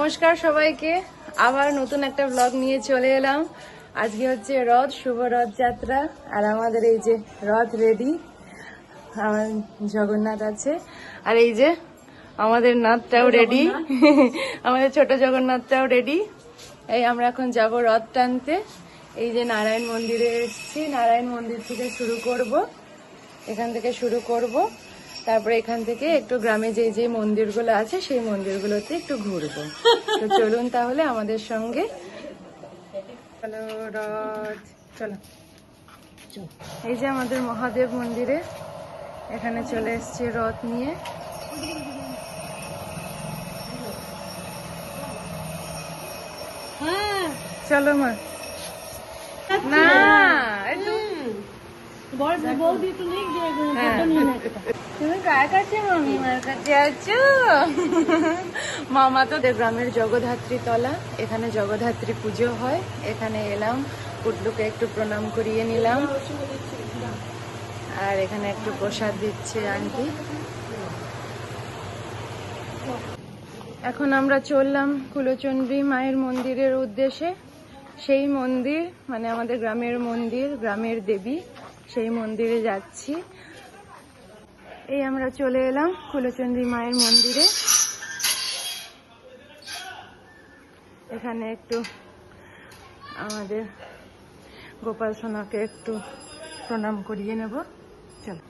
নমস্কার সবাইকে। আবার নতুন একটা ব্লগ নিয়ে চলে এলাম। আজকে হচ্ছে রথ শুভ রথযাত্রা আর আমাদের এই যে রথ রেডি আমার জগন্নাথ আছে। আর এই যে আমাদের নাথটাও রেডি আমাদের ছোট জগন্নাথটাও রেডি এই আমরা এখন যাব রথ টানতে। এই যে নারায়ণ মন্দিরে এসেছি। নারায়ণ মন্দির থেকে শুরু করব। এখান থেকে শুরু করব। তারপরে এখান থেকে একটু গ্রামে যে যে মন্দিরগুলো আছে সেই মন্দিরগুলোতে একটু ঘুরবো। তো চলুন তাহলে আমাদের সঙ্গে। চলো রথ। চলো। এই যে আমাদের মহাদেব মন্দিরে এখানে চলে এসেছি রথ নিয়ে। চলো মা। না একটু হ্যাঁ। মামা তো গ্রামের জগদ্ধাত্রী তলা। এখানে জগদ্ধাত্রী পুজো হয়। এখানে এলাম পুটলুকে একটু প্রণাম করিয়ে নিলাম। আর এখানে একটু প্রসাদ দিচ্ছে আন্টি। এখন আমরা চললাম কুলচন্ডী মায়ের মন্দিরের উদ্দেশ্যে। সেই মন্দির মানে আমাদের গ্রামের মন্দির, গ্রামের দেবী, সেই মন্দিরে যাচ্ছি। এই আমরা চলে এলাম কুলচন্দ্রী মায়ের মন্দিরে। এখানে একটু আমাদের গোপাল সোনাকে একটু প্রণাম করিয়ে নেব। চলো।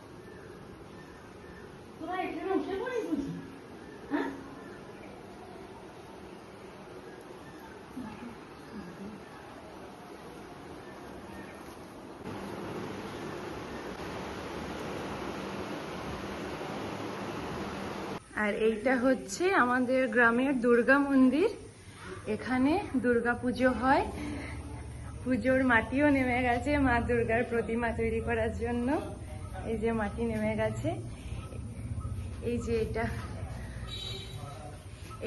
আর এইটা হচ্ছে আমাদের গ্রামের দুর্গা মন্দির। এখানে দুর্গা পুজো হয়। পুজোর মাটিও নেমে গেছে মা দুর্গার প্রতিমা তৈরি করার জন্য। এই যে মাটি নেমে গেছে। এই যে এটা।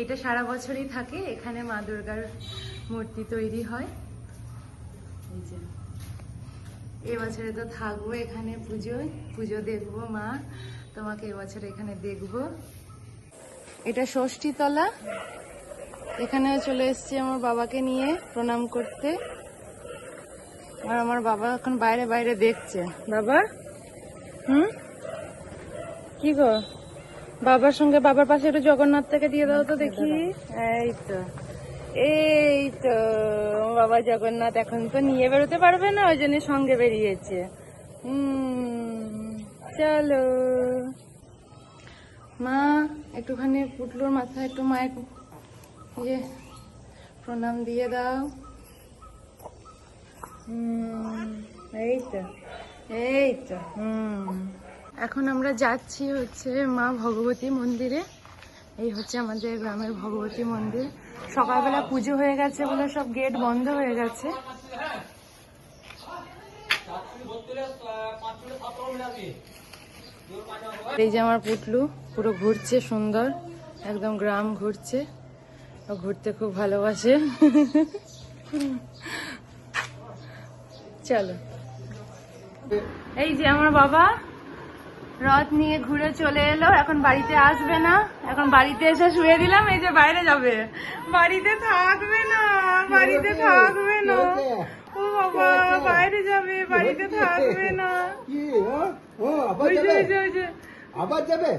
এটা সারা বছরই থাকে, এখানে মা দুর্গার মূর্তি তৈরি হয়। এই যে। এবছরে তো থাকব এখানে পুজোয়। পুজো দেখব মা। তোমাকে এবছর এখানে দেখব। এটা ষষ্ঠীতলা। এখানেও চলে এসেছি আমার বাবাকে নিয়ে প্রণাম করতে। আর আমার বাবা এখন বাইরে বাইরে দেখছে। বাবা? হুম? কি গো? বাবার সঙ্গে বাবার পাশে একটু জগন্নাথ থেকে দিয়ে দাও তো দেখি। এই তো। এই তো। বাবা জগন্নাথ এখন তো নিয়ে বেরোতে পারবে না, ওই জন্য সঙ্গে বেরিয়েছে। হুম, চলো। মা, একটুখানি পুটলোর মাথায় একটু মায়ের ইয়ে প্রণাম দিয়ে দাও। এই তো এই তো এখন আমরা যাচ্ছি হচ্ছে মা ভগবতী মন্দিরে। এই হচ্ছে আমাদের গ্রামের ভগবতী মন্দির। সকালবেলা পুজো হয়ে গেছে বলে সব গেট বন্ধ হয়ে গেছে। এই যে আমার পুটলু, পুরো ঘুরছে সুন্দর, একদম গ্রাম ঘুরছে। ঘুরতে খুব ভালোবাসে। চলো। এই যে আমার বাবা রথ নিয়ে ঘুরে চলে এলো এখন বাড়িতে আসবে না। এখন বাড়িতে এসে শুয়ে দিলাম এই যে বাইরে যাবে। বাড়িতে থাকবে না বাড়িতে থাকবে না। ও বাবা বাইরে যাবে বাড়িতে থাকবে না। আবার যাবে?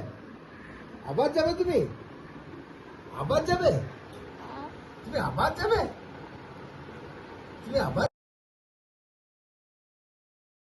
আবার যাবে তুমি? আবার যাবে? তুমি আবার যাবে? তুমি আবার